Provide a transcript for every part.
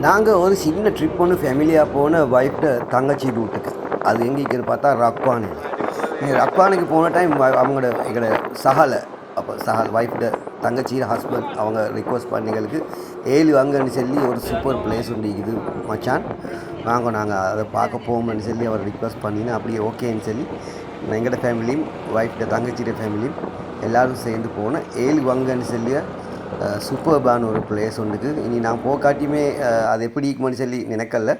நாங்கள் ஒரு சின்ன ட்ரிப் ஒன்று ஃபேமிலியாக போன ஒய்ஃப்ட தங்கச்சி ரூட்டுக்கு அது எங்கே இருக்குன்னு பார்த்தா ரக்வானு ரக்வானுக்கு போன டைம் அவங்களோட எங்களோட சஹலை அப்போ சஹல் ஒய்ஃப்ட தங்கச்சி ஹஸ்பண்ட் அவங்க ரிக்வஸ்ட் பண்ணிங்களுக்கு ஏழு அங்கன்னு சொல்லி ஒரு சூப்பர் பிளேஸ் ஒன்று இது மச்சான். வாங்க நாங்கள் அதை பார்க்க போவோம்னு சொல்லி அவர் ரிக்வஸ்ட் பண்ணினா அப்படியே ஓகேன்னு சொல்லி எங்களோட ஃபேமிலியும் ஒய்ஃப்ட தங்கச்சியோட ஃபேமிலியும் எல்லோரும் சேர்ந்து போனேன் ஏழு வங்கன்னு சொல்லி சூப்பர்பான ஒரு பிளேஸ் ஒன்றுக்கு. இனி நான் போக்காட்டியுமே அது எப்படி இருக்குமான்னு சொல்லி நினைக்கல.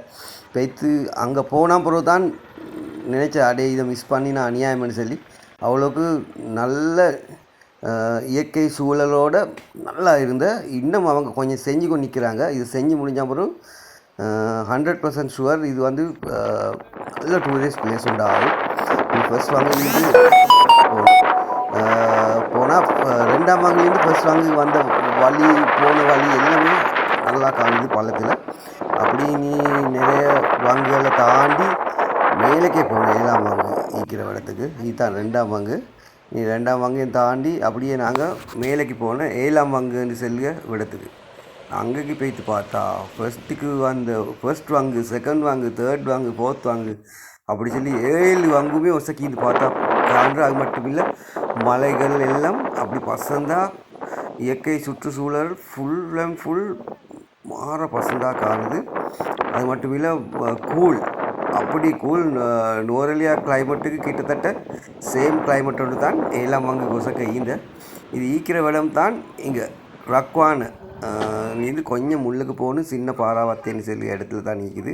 பெய்த்து அங்கே போனால் பிறகு தான் நினைச்ச அடே இதை மிஸ் பண்ணி நான் அநியாயம்னு சொல்லி அவ்வளோக்கு நல்ல இயற்கை சூழலோட நல்லா இருந்த. இன்னும் அவங்க கொஞ்சம் செஞ்சு கொண்டு நிற்கிறாங்க இது செஞ்சு முடிஞ்ச பிறகு ஹண்ட்ரட் பர்சன்ட் ஷுவர் இது வந்து நல்ல டூரிஸ்ட் பிளேஸ் உண்டாகும் ஃபர்ஸ்ட் வாங்க இது போனால் ரெண்டாம் வாங்கிலேருந்து ஃபர்ஸ்ட் வாங்கி வந்த வழி போன வழி எல்லாமே நல்லா காணுது பள்ளத்தில். அப்படி நீ நிறைய வங்கிகளை தாண்டி மேலேக்கே போகணும் ஏழாம் வாங்கு ஈக்கிற இடத்துக்கு. இதுதான் ரெண்டாம் வாங்கு. நீ ரெண்டாம் வாங்கையும் தாண்டி அப்படியே நாங்கள் மேலேக்கு போனோம் ஏழாம் வாங்குன்னு செல்க விடத்துக்கு. அங்கேக்கு போயிட்டு பார்த்தா ஃபர்ஸ்ட்டுக்கு வந்த ஃபர்ஸ்ட் வாங்கு செகண்ட் வாங்கு தேர்ட் வாங்கு ஃபோர்த் வாங்கு அப்படி சொல்லி ஏழு வாங்குமே ஒசக்கிட்டு பார்த்தா காண்ற அது மட்டும் இல்லை மலைகள் எல்லாம் அப்படி பசந்தாக இயற்கை சுற்றுச்சூழல் ஃபுல் அண்ட் ஃபுல் மாற பசந்தாக காணுது. அது மட்டும் இல்லை கூல் அப்படி கூல் நோரலியா கிளைமேட்டுக்கு கிட்டத்தட்ட சேம் கிளைமேட்டோடு தான் எல்லாம் அங்கே கொசக்க ஈந்த. இது ஈக்கிற விடம் தான் இங்கே. ரக்வான் இது கொஞ்சம் முள்ளுக்கு போகணும் சின்ன பாராவத்தேன்னு சொல்லி இடத்துல தான் நிற்குது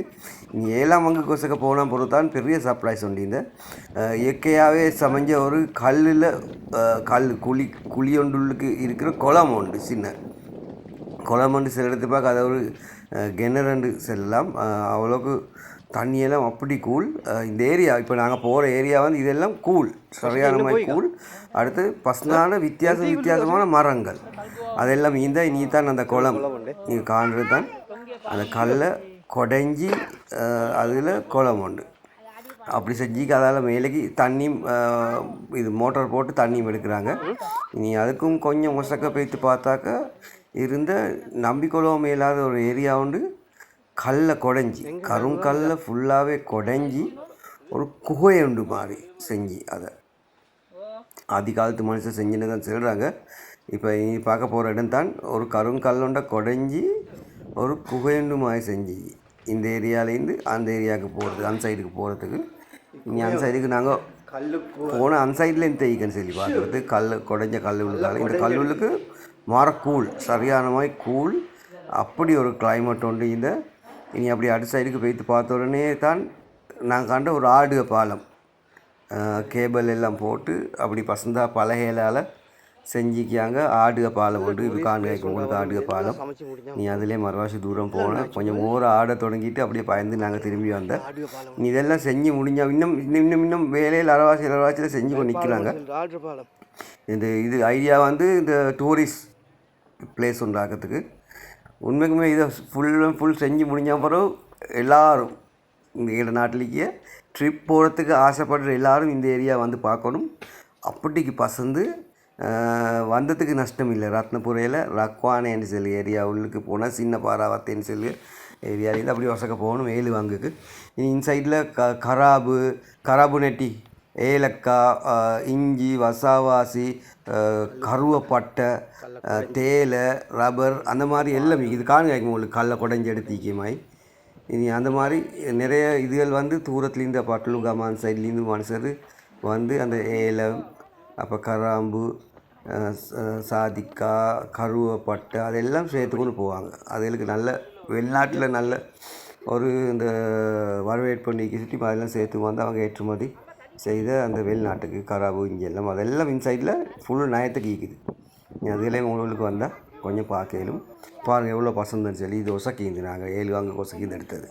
நீ ஏழாம் வங்கு கொசக்க போனால் பொறுத்து தான் பெரிய சர்ப்ரைஸ் உண்டு இந்த. இயற்கையாகவே சமைஞ்ச ஒரு கல்லில் கல் குழி குழி ஒன்றுக்கு இருக்கிற குளம் உண்டு சின்ன. குளம் ஒன்று சில இடத்து பார்க்க அதை ஒரு கிணறு செல்லலாம். அவ்வளோக்கு தண்ணியெல்லாம் அப்படி கூல் இந்த ஏரியா இப்போ நாங்கள் போகிற ஏரியா வந்து இதெல்லாம் கூல் சரியான மாதிரி கூல் அடுத்து பசனான வித்தியாச வித்தியாசமான மரங்கள். அதெல்லாம் இந்த இனி தான் அந்த குளம். நீங்கள் காண்றது தான். அந்த கல்லை கொடைஞ்சி அதில் குளம் உண்டு. அப்படி செஞ்சுக்கு அதால் மேலேக்கு தண்ணியும் அஹ், இது மோட்டார் போட்டு தண்ணியும் எடுக்கிறாங்க. இனி அதுக்கும் கொஞ்சம் முசக்க போய்த்து பார்த்தாக்க இருந்த நம்பிக்கொள்ளவும் மேலாத ஒரு ஏரியா உண்டு. கல்லை கொடைஞ்சி கருங்கல்லை ஃபுல்லாகவே கொடைஞ்சி ஒரு குகை உண்டு மாதிரி செஞ்சு அதை. ஆதி காலத்து மனுஷன் செஞ்சுன்னு தான் சொல்கிறாங்க இப்போ நீ பார்க்க போகிற இடம் தான் ஒரு கருங்கல்லுண்ட கொடைஞ்சி ஒரு குகையுண்டு மாதிரி செஞ்சு. இந்த ஏரியாலேருந்து அந்த ஏரியாவுக்கு போகிறது அந்த சைடுக்கு போகிறதுக்கு நீ அந்த சைடுக்கு நாங்கள் போன அந்த சைட்லேருந்து தேய்க்கன்னு சொல்லி பார்க்குறது. கல் குடைஞ்ச கல் உள்ளால இந்த கல்லுள்ளுக்கு மர கூழ் சரியான மாதிரி கூழ் அப்படி ஒரு கிளைமேட் உண்டு இந்த இனி அப்படி அடுத்த சைடுக்கு போய்த்து பார்த்த உடனே தான் நான் கண்ட ஒரு ஆடுக பாலம். கேபிள் எல்லாம் போட்டு அப்படி பசந்தா பலகைகளால் செஞ்சிக்காங்க ஆடுக பாலம் உண்டு இது காண்கைக்கு உங்களுக்கு ஆடுக பாலம். நீ அதிலே மறுவாசி தூரம் போனேன் கொஞ்சம் ஓர ஆட தொடங்கிட்டு அப்படியே பயந்து நாங்கள் திரும்பி வந்தேன் நீ இதெல்லாம் செஞ்சு முடிஞ்சா இன்னும் இன்னும் இன்னும் இன்னும் வேலையில் அரைவாசி அரைவாசியில் செஞ்சு கொண்டு நிற்கிறாங்க இந்த இது ஐடியா வந்து இந்த டூரிஸ்ட் பிளேஸ் உண்டாக்கிறதுக்கு உண்மைக்குமே இதை ஃபுல் ஃபுல் செஞ்சு முடிஞ்ச பிறகு எல்லாரும் இந்த ஏழு நாட்டிலேயே ட்ரிப் போகிறதுக்கு ஆசைப்படுற எல்லாரும் இந்த ஏரியா வந்து பார்க்கணும். அப்படிக்கு பசந்து வந்ததுக்கு நஷ்டம் இல்லை. ரத்னபுரையில் ரக்வானேன்னு சொல்லி ஏரியா உள்ளுக்கு போனால் சின்ன பாராவத்தேன்னு சொல்லி ஏரியாவிலேருந்து அப்படி வசக்க போகணும் ஏழு வாங்குக்கு. இன்சைடில் க கராபு கராபு நெட்டி ஏலக்காய் இஞ்சி வசாவாசி கருவப்பட்டை தேலை தேயிலை ரப்பர் அந்த மாதிரி எல்லாம் இது காணுங்க. உங்களுக்கு கல்லை குடஞ்சி எடுத்திக்கமாய் இனி அந்த மாதிரி நிறைய இதுகள் வந்து தூரத்துலேருந்து பட்லுகாமான் சைட்லேருந்து மனுஷர் வந்து அந்த ஏலம் அப்போ கராம்பு சாதிக்கா சாதிக்காய் கருவப்பட்டை அதெல்லாம் சேர்த்துக்கொண்டு போவாங்க. அதுகளுக்கு நல்ல வெளிநாட்டில் நல்ல ஒரு இந்த வரவேற்பு நீக்கி சுற்றி அதெல்லாம் சேர்த்து வந்து அவங்க ஏற்றுமதி செய்த அந்த வெளிநாட்டுக்கு கராபு இங்கெல்லாம் எல்லாம் அதெல்லாம் இன்சைடில் ஃபுல் நயத்துக்கு ஈக்குது நீ அதிலே உங்களுக்கு வந்தால் கொஞ்சம் பார்க்கலும் பாருங்கள் எவ்வளோ பசந்தன்னு சொல்லி இது கீந்து நாங்கள் ஏழு வாங்க ஒசக்கிந்து எடுத்தது.